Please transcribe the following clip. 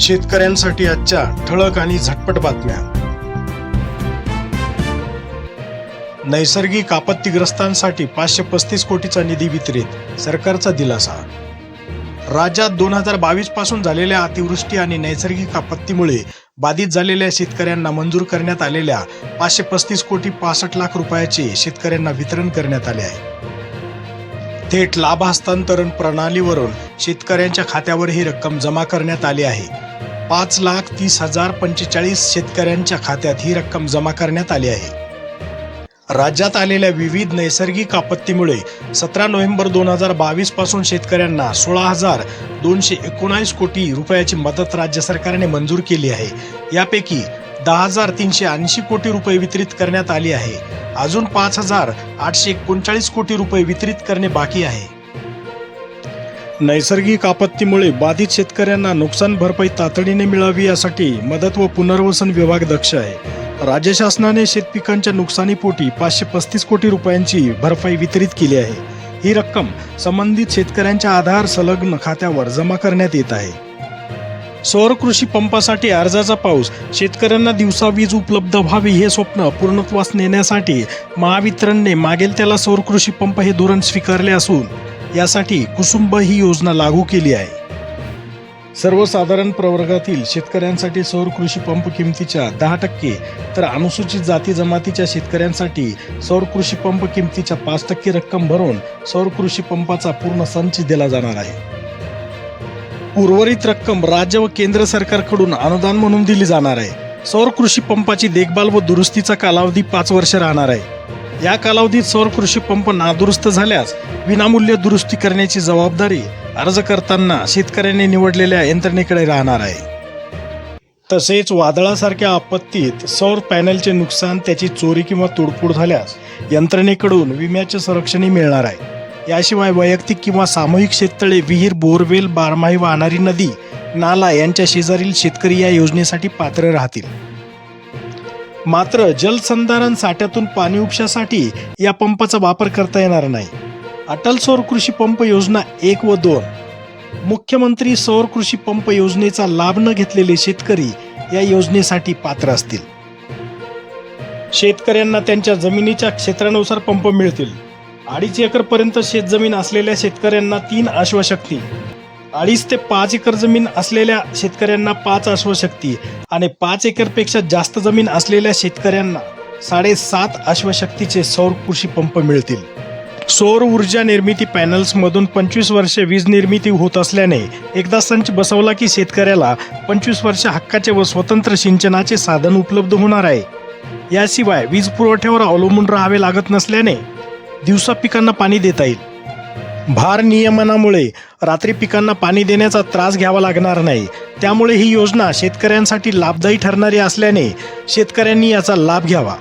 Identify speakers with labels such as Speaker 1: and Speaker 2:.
Speaker 1: शेतकऱ्यांसाठी आजच्या ठळक आणि झटपट बातम्या. नैसर्गिक आपत्तीग्रस्तांसाठी पाचशे पस्तीस कोटीचा निधी वितरित सरकारचा दिलासा. राज्यात दोन हजार बावीसपासून झालेल्या अतिवृष्टी आणि नैसर्गिक आपत्तीमुळे बाधित झालेल्या शेतकऱ्यांना मंजूर करण्यात आलेल्या पाचशे पस्तीस कोटी पासष्ट लाख रुपयाचे शेतकऱ्यांना वितरण करण्यात आले आहे. थेट लाभ हस्तांतरण प्रणालीवरून शेतकऱ्यांच्या खात्यावर ही रक्कम जमा करण्यात आली आहे. पाच लाख तीस हजार पंचेचाळीस शेतकऱ्यांच्या खात्यात ही रक्कम जमा करण्यात आली आहे. राज्यात आलेल्या विविध नैसर्गिक आपत्तीमुळे सतरा नोव्हेंबर दोन हजार बावीसपासून शेतकऱ्यांना सोळा हजार दोनशे एकोणावीस कोटी रुपयाची मदत राज्य सरकारने मंजूर केली आहे. यापैकी दहा हजार तीनशे ऐंशी कोटी रुपये वितरित करण्यात आली आहे. अजून पाच हजार आठशे एकोणचाळीस कोटी रुपये वितरित करणे बाकी आहे. नैसर्गिक आपत्तीमुळे बाधित शेतकऱ्यांना नुकसान भरपाई तातडीने मिळावी यासाठी मदत व पुनर्वसन विभाग दक्ष आहे. राज्य शासनाने शेतपिकांच्या नुकसानीपोटी पाचशे पस्तीस कोटी रुपयांची भरपाई वितरित केली आहे. ही रक्कम संबंधित शेतकऱ्यांच्या आधार संलग्न खात्यावर जमा करण्यात येत आहे. सौर कृषी पंपासाठी अर्जाचा पाऊस शेतकऱ्यांना दिवसा वीज उपलब्ध व्हावी हे स्वप्न पूर्णत्वास नेण्यासाठी महावितरणने मागेल त्याला सौर कृषी पंप हे धोरण स्वीकारले असून यासाठी कुसुंब ही योजना लागू केली आहे. सर्वसाधारण प्रवर्गातील शेतकऱ्यांसाठी सौर कृषी पंप किमतीच्या दहा टक्के तर अनुसूचित जाती जमातीच्या शेतकऱ्यांसाठी सौर कृषी पंप किमतीच्या पाच टक्के रक्कम भरून सौर कृषी पंपाचा पूर्ण संच दिला जाणार आहे. उर्वरित रक्कम राज्य व केंद्र सरकारकडून अनुदान म्हणून दिली जाणार आहे. सौर कृषी पंपाची देखभाल व दुरुस्तीचा कालावधी पाच वर्ष राहणार आहे. या कालावधीत सौर कृषी पंप नादुरुस्त झाल्यास विनामूल्य दुरुस्ती करण्याची जबाबदारी अर्ज करताना शेतकऱ्यांनी निवडलेल्या यंत्रणेकडे राहणार आहे. तसेच वादळासारख्या आपत्तीत सौर पॅनलचे नुकसान त्याची चोरी किंवा तोडफोड झाल्यास यंत्रणेकडून विम्याचे संरक्षणही मिळणार आहे. याशिवाय वैयक्तिक किंवा सामूहिक शेततळे विहीर बोरवेल बारमाही वाहणारी नदी नाला यांच्या शेजारील शेतकरी या योजनेसाठी पात्र राहतील. मात्र जलसंधारण साठ्यातून पाणी उपशासाठी या पंपाचा वापर करता येणार नाही. अटल सौर कृषी पंप योजना एक व दोन. मुख्यमंत्री सौर कृषी पंप योजनेचा लाभ न घेतलेले शेतकरी या योजनेसाठी पात्र असतील. शेतकऱ्यांना त्यांच्या जमिनीच्या क्षेत्रानुसार पंप मिळतील. अडीच एकर पर्यंत शेतजमीन असलेल्या शेतकऱ्यांना तीन अश्वशक्ती अडीच ते पाच एकर जमीन असलेल्या शेतकऱ्यांना पाच अश्वशक्ती आणि पाच एकरपेक्षा जास्त जमीन असलेल्या शेतकऱ्यांना साडेसात अश्वशक्तीचे सौर कृषी पंप मिळतील. सौर ऊर्जा निर्मिती पॅनल्समधून पंचवीस वर्षे वीज निर्मिती होत असल्याने एकदा संच बसवला की शेतकऱ्याला पंचवीस वर्ष हक्काचे व स्वतंत्र सिंचनाचे साधन उपलब्ध होणार आहे. याशिवाय वीज पुरवठ्यावर अवलंबून राहावे लागत नसल्याने दिवसा पिकांना पाणी देता येईल. भार नियमनामुळे रात्री पिकांना पाणी देण्याचा त्रास घ्यावा लागणार नाही. त्यामुळे ही योजना शेतकऱ्यांसाठी लाभदायी ठरणारी असल्याने शेतकऱ्यांनी याचा लाभ घ्यावा.